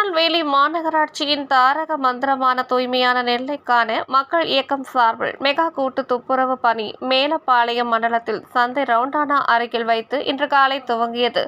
மாநகராட்சியின் தாரக மந்திரமான தூய்மையான நெல்லைக்கான மக்கள் இயக்கம் சார்பில் மெகா கூட்டு துப்புரவு பணி மேலப்பாளையம் மண்டலத்தில் சந்தை ரவுண்டானா அருகில் வைத்து இன்று காலை துவங்கியது.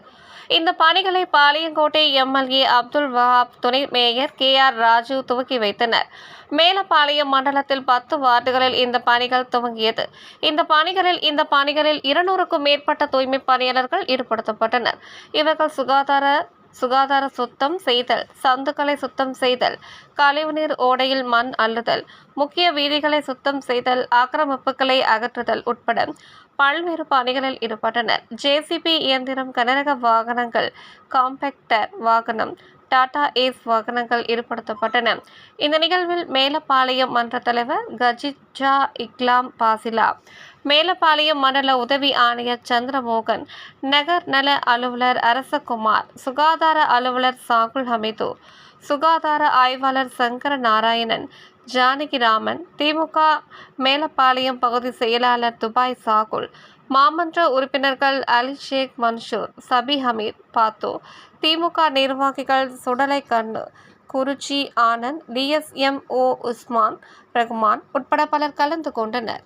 இந்த பணிகளை பாளையங்கோட்டை எம்எல்ஏ அப்துல் வஹாப் துணை மேயர் கே ஆர் ராஜு துவக்கி வைத்தனர். மேலப்பாளையம் மண்டலத்தில் பத்து வார்டுகளில் இந்த பணிகள் துவங்கியது. இந்த பணிகளில் இந்த பணிகளில் இருநூறுக்கும் மேற்பட்ட தூய்மை பணியாளர்கள் ஈடுபடுத்தப்பட்டனர். இவர்கள் சுகாதார சுகாதார சுத்தம் செய்தல் சந்துக்களை சுத்தம் செய்தல் கழிவுநீர் ஓடையில் மண் அள்ளுதல் முக்கிய வீதிகளை சுத்தம் செய்தல் ஆக்கிரமிப்புகளை அகற்றுதல் உட்பட பல்வேறு பணிகளில் ஈடுபட்டனர். ஜேசிபி இயந்திரம் கனரக வாகனங்கள் காம்பேக்டர் வாகனம் டாடா ஏஸ் வாகனங்கள் ஈடுபடுத்தப்பட்டன. இந்த நிகழ்வில் மேலப்பாளையம் மன்ற தலைவர் கஜிஜா இக்லாம் பாசிலா மேலப்பாளையம் மண்டல உதவி ஆணையர் சந்திரமோகன் நகர் நல அலுவலர் அரசகுமார் சுகாதார அலுவலர் சாகுல் ஹமீது சுகாதார ஆய்வாளர் சங்கர நாராயணன் ஜானகிராமன் திமுக மேலப்பாளையம் பகுதி செயலாளர் துபாய் சாகுல் மாமன்ற உறுப்பினர்கள் அலி ஷேக் மன்சூர் சபி ஹமீத் பாத்தோ திமுக நிர்வாகிகள் சுடலை கண்ணு குருச்சி ஆனந்த் டிஎஸ்எம்ஓ உஸ்மான் ரகுமான் உட்பட பலர் கலந்து கொண்டனர்.